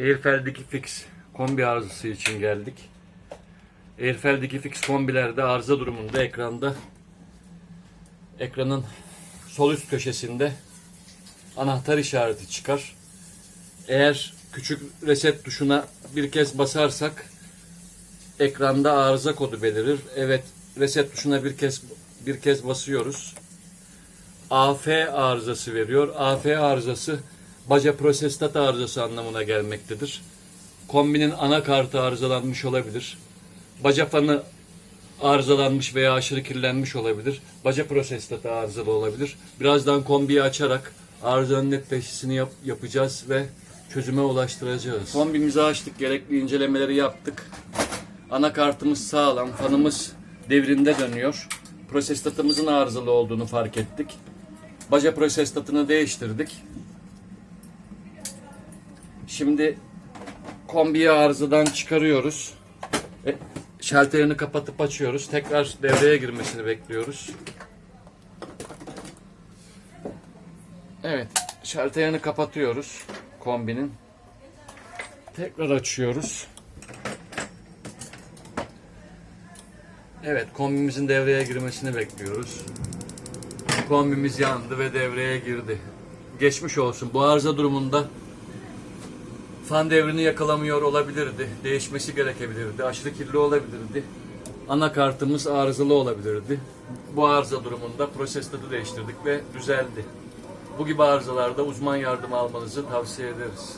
Airfel'deki fix kombi arızası için geldik. Airfel'deki fix kombilerde arıza durumunda ekranda ekranın sol üst köşesinde anahtar işareti çıkar. Eğer küçük reset tuşuna bir kez basarsak ekranda arıza kodu belirir. Evet, reset tuşuna bir kez bir kez basıyoruz. AF arızası veriyor. AF arızası baca prosestat arızası anlamına gelmektedir. Kombinin anakartı arızalanmış olabilir. Baca fanı arızalanmış veya aşırı kirlenmiş olabilir. Baca prosestatı arızalı olabilir. Birazdan kombiyi açarak arızanın net teşhisini yap- yapacağız ve çözüme ulaştıracağız. Kombimizi açtık, gerekli incelemeleri yaptık. Anakartımız sağlam, fanımız devrinde dönüyor. Prosestatımızın arızalı olduğunu fark ettik. Baca prosestatını değiştirdik. Şimdi kombiyi arızadan çıkarıyoruz. E, şalterini kapatıp açıyoruz. Tekrar devreye girmesini bekliyoruz. Evet, şalterini kapatıyoruz kombinin. Tekrar açıyoruz. Evet, kombimizin devreye girmesini bekliyoruz. Kombimiz yandı ve devreye girdi. Geçmiş olsun. Bu arıza durumunda fan devrini yakalamıyor olabilirdi. Değişmesi gerekebilirdi. Aşırı kirli olabilirdi. Anakartımız arızalı olabilirdi. Bu arıza durumunda prosestatı değiştirdik ve düzeldi. Bu gibi arızalarda uzman yardım almanızı tavsiye ederiz.